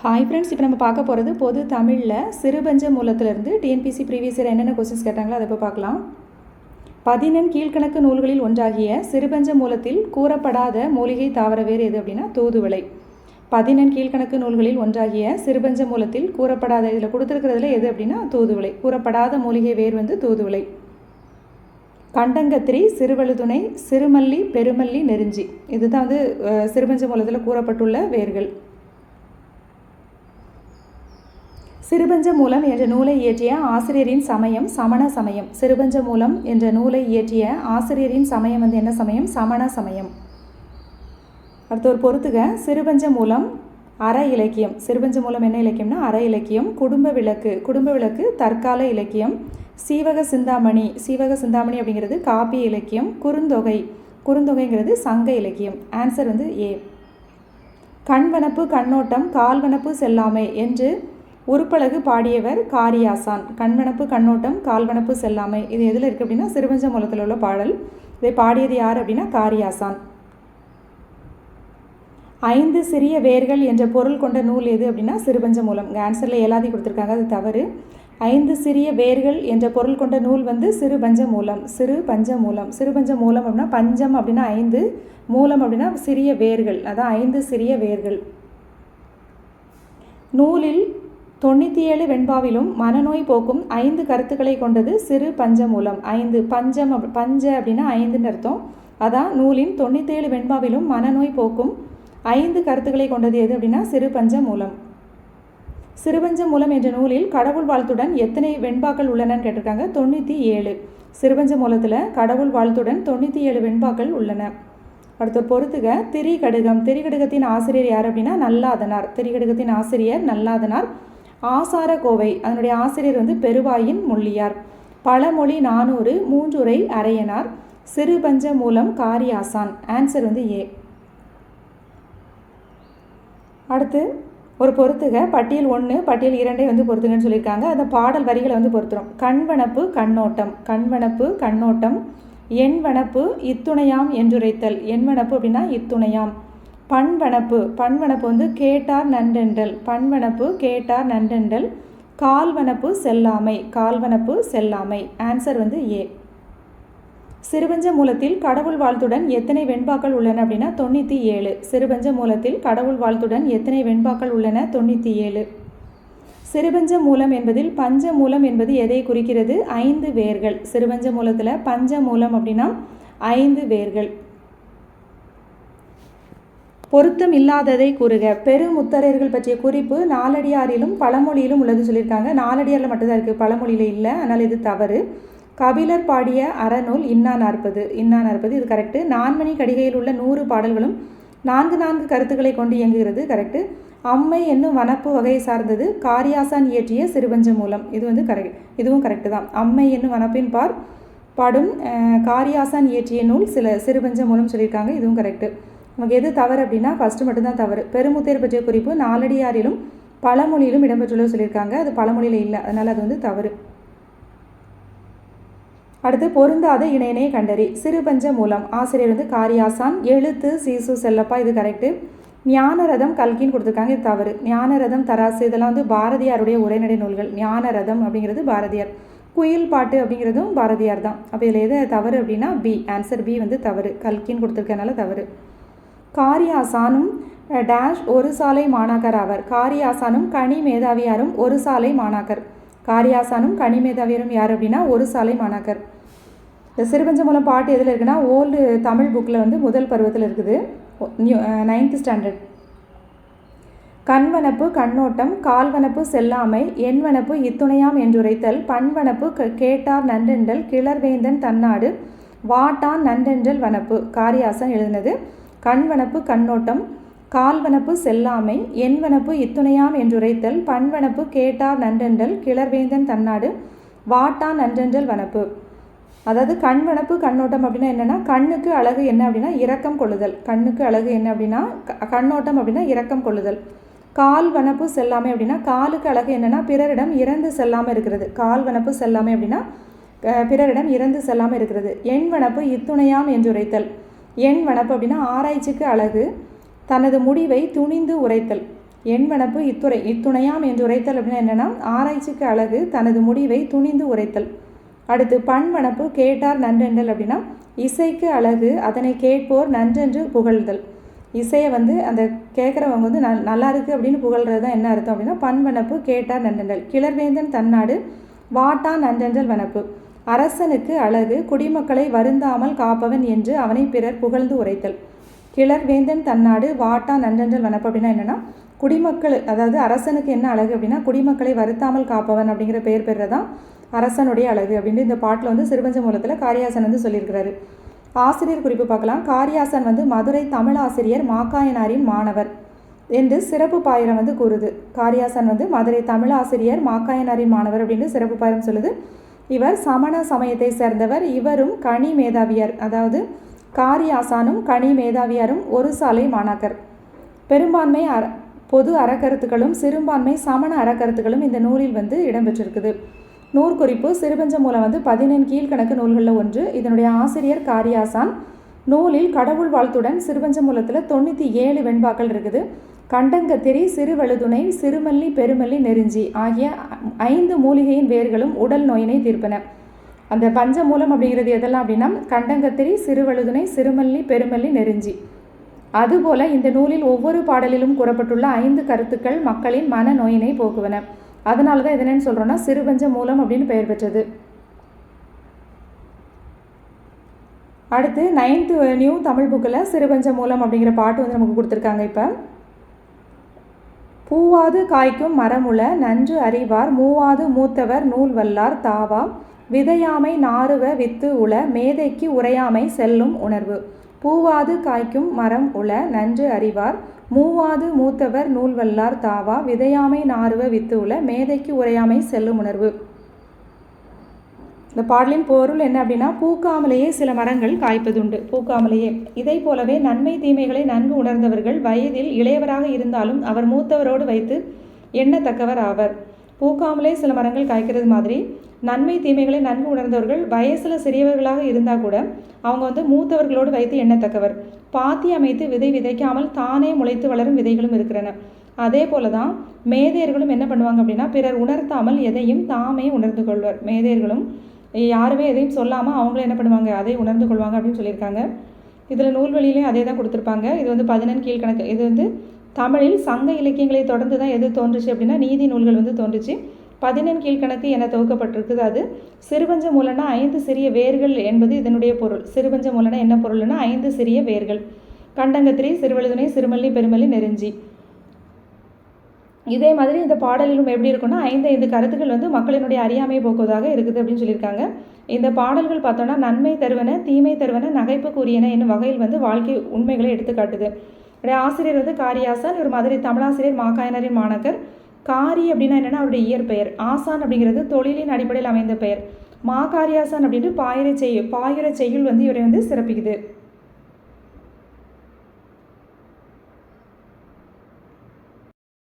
Hi friends இப்போ நம்ம பார்க்க போகிறது பொது தமிழில் சிறுபஞ்ச மூலத்திலிருந்து டிஎன்பிசி ப்ரீவியஸ் இயர் என்னென்ன கொஸ்டின்ஸ் கேட்டாங்களோ அதை இப்போ பார்க்கலாம். பதினெண் கீழ்க்கணக்கு நூல்களில் ஒன்றாகிய சிறுபஞ்ச மூலத்தில் கூறப்படாத மூலிகை தாவர வேறு எது அப்படின்னா தூதுவளை. பதினெண் கீழ்க்கணக்கு நூல்களில் ஒன்றாகிய சிறுபஞ்ச மூலத்தில் கூறப்படாத இதில் கொடுத்துருக்கிறதுல எது அப்படின்னா தூதுவளை. கூறப்படாத மூலிகை வேர் வந்து தூதுவளை. கண்டங்கத்திரி சிறுவழுதுணை சிறுமல்லி பெருமல்லி நெருஞ்சி. இதுதான் வந்து சிறுபஞ்ச மூலத்தில் கூறப்பட்டுள்ள வேர்கள். சிறுபஞ்ச மூலம் என்ற நூலை இயற்றிய ஆசிரியரின் சமயம் சமண சமயம். சிறுபஞ்ச மூலம் என்ற நூலை இயற்றிய ஆசிரியரின் சமயம் வந்து என்ன சமயம்? சமண சமயம். அடுத்து ஒரு பொறுத்துக. சிறுபஞ்ச மூலம் அற இலக்கியம். சிறுபஞ்ச மூலம் என்ன இலக்கியம்னா? அற இலக்கியம். குடும்ப விளக்கு. குடும்ப விளக்கு தற்கால இலக்கியம். சீவக சிந்தாமணி. சீவக சிந்தாமணி அப்படிங்கிறது காப்பிய இலக்கியம். குறுந்தொகை. குறுந்தொகைங்கிறது சங்க இலக்கியம். ஆன்சர் வந்து ஏ கண்வனப்பு கண்ணோட்டம் கால்வனப்பு செல்லாமை என்று உருப்பழகு பாடியவர் காரியாசான். கண்வனப்பு கண்ணோட்டம் கால்வனப்பு செல்லாமை. இது எதில் இருக்குது அப்படின்னா சிறுபஞ்ச மூலத்தில் உள்ள பாடல். இதை பாடியது யார் அப்படின்னா காரியாசான். ஐந்து சிறிய வேர்கள் என்ற பொருள் கொண்ட நூல் எது அப்படின்னா சிறுபஞ்ச மூலம் ஆன்சரில் ஏலாதி கொடுத்துருக்காங்க அது தவறு. ஐந்து சிறிய வேர்கள் என்ற பொருள் கொண்ட நூல் வந்து சிறு பஞ்ச மூலம் சிறு பஞ்ச மூலம் சிறு பஞ்ச மூலம் அப்படின்னா பஞ்சம் அப்படின்னா ஐந்து. மூலம் அப்படின்னா சிறிய வேர்கள். அதான் ஐந்து சிறிய வேர்கள். நூலில் தொண்ணூற்றி ஏழு வெண்பாவிலும் மனநோய் போக்கும் ஐந்து கருத்துக்களை கொண்டது சிறு பஞ்சமூலம். ஐந்து பஞ்சம் அப் பஞ்ச அப்படின்னா ஐந்துன்னு அர்த்தம். அதான் நூலின் தொண்ணூற்றேழு வெண்பாவிலும் மனநோய் போக்கும் ஐந்து கருத்துக்களை கொண்டது எது அப்படின்னா சிறு பஞ்சமூலம். சிறுபஞ்ச மூலம் என்ற நூலில் கடவுள் வாழ்த்துடன் எத்தனை வெண்பாக்கள் உள்ளனன்னு கேட்டிருக்காங்க. தொண்ணூற்றி ஏழு சிறுபஞ்ச மூலத்தில் கடவுள் வாழ்த்துடன் தொண்ணூற்றி ஏழு வெண்பாக்கள் உள்ளன. அடுத்து பொறுத்துக. திரிகடுகம். திரிகடுகத்தின் ஆசிரியர் யார் அப்படின்னா நல்லாதனார். திரிகடுகத்தின் ஆசிரியர் நல்லாதனார். ஆசார கோவை அதனுடைய ஆசிரியர் வந்து பெருவாயின் முள்ளியார். பழமொழி நானூறு மூன்றுரை அரையனார். சிறுபஞ்ச மூலம் காரியாசான். ஆன்சர் வந்து ஏ அடுத்து ஒரு பொறுத்துக. பட்டியல் ஒன்று பட்டியல் இரண்டை வந்து பொறுத்துங்கன்னு சொல்லியிருக்காங்க. அந்த பாடல் வரிகளை வந்து பொறுத்துறோம். கண்வனப்பு கண்ணோட்டம். கண்வனப்பு கண்ணோட்டம். எண்வனப்பு இத்துணையாம் என்றுரைத்தல். எண்வனப்பு அப்படின்னா இத்துணையாம். பண்வனப்பு. பண்வனப்பு வந்து கேட்டார் நன்றென்றல். பண்வனப்பு கேட்டார் நன்றென்றல். கால்வனப்பு செல்லாமை. கால்வனப்பு செல்லாமை. ஆன்சர் வந்து ஏ சிறுபஞ்ச மூலத்தில் கடவுள் வாழ்த்துடன் எத்தனை வெண்பாக்கள் உள்ளன அப்படின்னா தொண்ணூற்றி ஏழு. சிறுபஞ்ச மூலத்தில் கடவுள் வாழ்த்துடன் எத்தனை வெண்பாக்கள் உள்ளன? தொண்ணூற்றி ஏழு. சிறுபஞ்ச மூலம் என்பதில் பஞ்ச மூலம் என்பது எதை குறிக்கிறது? ஐந்து வேர்கள். சிறுபஞ்ச மூலத்தில் பஞ்ச மூலம் அப்படின்னா ஐந்து வேர்கள். பொருத்தம் இல்லாததை கூறுக. பெருமுத்தரையர்கள் பற்றிய குறிப்பு நாலடியாரிலும் பழமொழியிலும் உள்ளது சொல்லியிருக்காங்க. நாலடியாரில் மட்டும்தான் இருக்குது பழமொழியில் இல்லை. அதனால் இது தவறு. கபிலர் பாடிய அறநூல் இன்னா நாற்பது. இன்னா நாற்பது. இது கரெக்டு நான்மணி கடிகையில் உள்ள நூறு பாடல்களும் நான்கு நான்கு கருத்துக்களை கொண்டு இயங்குகிறது. கரெக்டு அம்மை என்னும் வனப்பு வகையை சார்ந்தது காரியாசான் இயற்றிய சிறுபஞ்ச மூலம் இது வந்து கரெக்ட் இதுவும் கரெக்டு தான். அம்மை என்னும் வனப்பின் பார் பாடும் காரியாசான் இயற்றிய நூல் சில சிறுபஞ்ச மூலம் சொல்லியிருக்காங்க. இதுவும் கரெக்டு நமக்கு எது தவறு அப்படின்னா ஃபஸ்ட்டு மட்டும்தான் தவறு. பெருமுத்தேர் பற்றிய குறிப்பு நாலடியாரிலும் பழமொழியிலும் இடம்பெற்றுள்ள சொல்லியிருக்காங்க. அது பழமொழியில் இல்லை. அதனால் அது வந்து தவறு. அடுத்து பொருந்தாத இணையனை கண்டறி. சிறுபஞ்ச மூலம். ஆசிரியர் வந்து காரியாசான். எழுத்து சீசு செல்லப்பா இது கரெக்டு ஞானரதம் கல்கின்னு கொடுத்துருக்காங்க. இது தவறு. ஞானரதம் தராசு இதெல்லாம் வந்து பாரதியாருடைய உரைநடை நூல்கள். ஞானரதம் அப்படிங்கிறது பாரதியார். குயில் பாட்டு அப்படிங்கிறதும் பாரதியார் தான். அப்போ இதில் எது தவறு அப்படின்னா பி ஆன்சர் பி வந்து தவறு. கல்கின்னு கொடுத்துருக்கனால தவறு. காரியாசானும் டேஷ் ஒரு சாலை மாணாக்கர் ஆவர் காரியாசானும் கனி மேதாவியாரும் ஒரு சாலை மாணாக்கர் காரியாசானும் கனி மேதாவியாரும் யார் அப்படின்னா ஒரு சாலை மாணாக்கர் இந்த சிறுபஞ்ச மூலம் பாட்டு எதில் இருக்குன்னா ஓல்டு தமிழ் புக்கில் வந்து முதல் பருவத்தில் இருக்குது. நியூ நைன்த் ஸ்டாண்டர்ட் கண்வனப்பு கண்ணோட்டம் கால்வனப்பு செல்லாமை எண்வனப்பு இத்துணையாம் என்றுரைத்தல் பண்வனப்பு க- கேட்டார் நன்றென்றல் கிளர்வேந்தன் தன்னாடு வாட்டான் நன்றென்றல் வனப்பு. காரியாசன் எழுதினது. கண்வனப்பு கண்ணோட்டம் கால்வனப்பு செல்லாமை எண்வனப்பு இத்துணையாம் என்றுரைத்தல் பண்வனப்பு கேட்டார் நன்றென்றல் கிளர்வேந்தன் தன்னாடு வாட்டான் நன்றென்றல் வனப்பு. அதாவது கண் வனப்பு கண்ணோட்டம் அப்படின்னா என்னென்னா கண்ணுக்கு அழகு என்ன அப்படின்னா இரக்கம் கொள்ளுதல். கண்ணுக்கு அழகு என்ன அப்படின்னா க- கண்ணோட்டம் அப்படின்னா இரக்கம் கொள்ளுதல். கால் வனப்பு செல்லாமை அப்படின்னா காலுக்கு அழகு என்னென்னா பிறரிடம் இறந்து செல்லாமல் இருக்கிறது. கால் வனப்பு செல்லாமை அப்படின்னா பிறரிடம் இறந்து செல்லாமல் இருக்கிறது. எண் வனப்பு இத்துணையாம் என்று உரைத்தல் எண் வனப்பு அப்படின்னா ஆராய்ச்சிக்கு அழகு. தனது முடிவை துணிந்து உரைத்தல். எண் வனப்பு இத்துறை இத்துணையாம் என்று உரைத்தல் அப்படின்னா என்னென்னா ஆராய்ச்சிக்கு அழகு தனது முடிவை துணிந்து உரைத்தல். அடுத்து பண்வனப்பு கேட்டார் நன்றென்றல் அப்படின்னா இசைக்கு அழகு அதனை கேட்போர் நன்றென்று புகழ்தல். இசையை வந்து அந்த கேட்குறவங்க வந்து நல் நல்லா இருக்குது அப்படின்னு புகழ்கிறது தான் என்ன அர்த்தம் அப்படின்னா பண்வனப்பு கேட்டார் நன்றென்றல். கிளர்வேந்தன் தன்னாடு வாட்டா நன்றென்றல் வனப்பு. அரசனுக்கு அழகு குடிமக்களை வருந்தாமல் காப்பவன் என்று அவனை பிறர் புகழ்ந்து உரைத்தல். கிளர்வேந்தன் தன்னாடு வாட்டா நன்றென்றல் வனப்பு அப்படின்னா என்னென்னா குடிமக்கள் அதாவது அரசனுக்கு என்ன அழகு அப்படின்னா குடிமக்களை வருத்தாமல் காப்பவன் அப்படிங்கிற பெயர் பெறுறதான் அரசனுடைய அழகு அப்படின்னு இந்த பாட்டில் வந்து சிறுபஞ்ச மூலத்தில் காரியாசன் வந்து சொல்லியிருக்கிறாரு. ஆசிரியர் குறிப்பு பார்க்கலாம். காரியாசன் வந்து மதுரை தமிழ் ஆசிரியர் மாக்காயனாரின் மாணவர் என்று சிறப்பு பாயிரம் வந்து கூறுது. காரியாசன் வந்து மதுரை தமிழ் ஆசிரியர் மாக்காயனாரின் மாணவர் அப்படின்னு சிறப்பு பாயிரம் சொல்லுது. இவர் சமண சமயத்தை சேர்ந்தவர். இவரும் கனி மேதாவியார் அதாவது காரியாசானும் கனி மேதாவியாரும் ஒரு சாலை மாணாக்கர். பெரும்பான்மை அற பொது அறக்கருத்துக்களும் சிறுபான்மை சமண அறக்கருத்துக்களும் இந்த நூலில் வந்து இடம்பெற்றிருக்குது. நூற்குறிப்பு சிறுபஞ்ச மூலம் வந்து பதினெண் கீழ்கணக்கு நூல்களில் ஒன்று. இதனுடைய ஆசிரியர் காரியாசான் நூலில் கடவுள் வாழ்த்துடன் சிறுவஞ்சமூலத்தில் தொண்ணூற்றி ஏழு வெண்பாக்கள் இருக்குது. கண்டங்கத்திரி சிறுவழுதுணை சிறுமல்லி பெருமல்லி நெருஞ்சி ஆகிய ஐந்து மூலிகையின் வேர்களும் உடல் நோயினை தீர்ப்பன. அந்த பஞ்சமூலம் அப்படிங்கிறது எதெல்லாம் அப்படின்னா கண்டங்கத்திரி சிறுவழுதுணை சிறுமல்லி பெருமல்லி நெருஞ்சி. அதுபோல இந்த நூலில் ஒவ்வொரு பாடலிலும் கூறப்பட்டுள்ள ஐந்து கருத்துக்கள் மக்களின் மன நோயினை போக்குவன. அதனால தான் என்னென்னு சொல்கிறோன்னா சிறுபஞ்ச மூலம் அப்படின்னு பெயர் பெற்றது. அடுத்து நைன்த்து நியூ தமிழ் புக்கில் சிறுபஞ்ச மூலம் அப்படிங்கிற பாட்டு வந்து நமக்கு கொடுத்துருக்காங்க இப்போ. பூவாது காய்க்கும் மரமுல நன்று அறிவார் மூவாது மூத்தவர் நூல் வல்லார் தாவா விதையாமை நாறுவ வித்து உள மேதைக்கு உரையாமை செல்லும் உணர்வு. பூவாது காய்க்கும் மரம் உள நன்று அறிவார் மூவாது மூத்தவர் நூல் வல்லார் தாவா விதையாமை நாறுவ வித்து உள மேதைக்கு உரையாமை செல்லும் உணர்வு. இந்த பாடலின் பொருள் என்ன அப்படின்னா பூக்காமலேயே சில மரங்கள் காய்ப்பதுண்டு. பூக்காமலேயே. இதை போலவே நன்மை தீமைகளை நன்கு உணர்ந்தவர்கள் வயதில் இளையவராக இருந்தாலும் அவர் மூத்தவரோடு வைத்து எண்ணத்தக்கவர் ஆவர். பூக்காமலே சில மரங்கள் காய்க்கிறது மாதிரி நன்மை தீமைகளை நன்கு உணர்ந்தவர்கள் வயசில் சிறியவர்களாக இருந்தால் கூட அவங்க வந்து மூத்தவர்களோடு வைத்து எண்ணத்தக்கவர். பாத்தி அமைத்து விதை விதைக்காமல் தானே முளைத்து வளரும் விதைகளும் இருக்கிறன. அதே போல தான் மேதையர்களும் என்ன பண்ணுவாங்க அப்படின்னா பிறர் உணர்த்தாமல் எதையும் தாமே உணர்ந்து கொள்வர். மேதையர்களும் யாருமே எதையும் சொல்லாமல் அவங்களும் என்ன பண்ணுவாங்க? அதை உணர்ந்து கொள்வாங்க அப்படின்னு சொல்லியிருக்காங்க. இதில் நூல்வழியிலையும் அதே தான் கொடுத்துருப்பாங்க. இது வந்து பதினெண் கீழ்கணக்கு. இது வந்து தமிழில் சங்க இலக்கியங்களை தொடர்ந்து தான் எது தோன்றுச்சு அப்படின்னா நீதி நூல்கள் வந்து தோன்றுச்சு. பதினெண் கீழ்கணக்கு என துவக்கப்பட்டிருக்குது அது. சிறுபஞ்ச மூலனா ஐந்து சிறிய வேர்கள் என்பது இதனுடைய பொருள். சிறுபஞ்ச மூலனா என்ன பொருள்னா ஐந்து சிறிய வேர்கள். கண்டங்கத்திரி சிறுவழுதுணை சிறுமல்லி பெருமல்லி நெருஞ்சி. இதே மாதிரி இந்த பாடலிலும் எப்படி இருக்குன்னா ஐந்து ஐந்து கருத்துக்கள் வந்து மக்களினுடைய அறியாமை போக்குவதாக இருக்குது அப்படின்னு சொல்லியிருக்காங்க. இந்த பாடல்கள் பார்த்தோன்னா நன்மை தருவன தீமை தருவன நகைப்புக்குரியன என்னும் வகையில் வந்து வாழ்க்கை உண்மைகளை எடுத்துக்காட்டுது ஆசிரியர் வந்து காரியாசான் இவர் மதுரை தமிழாசிரியர் மாக்காயனரின் மாணக்கர். காரி அப்படின்னா என்னென்னா அவருடைய இயற்பெயர். ஆசான் அப்படிங்கிறது தொழிலின் அடிப்படையில் அமைந்த பெயர். மா காரியாசான் அப்படின்ட்டு பாயிர செய்யுள் பாயிர செய்யுள் வந்து இவரை வந்து சிறப்பிக்குது.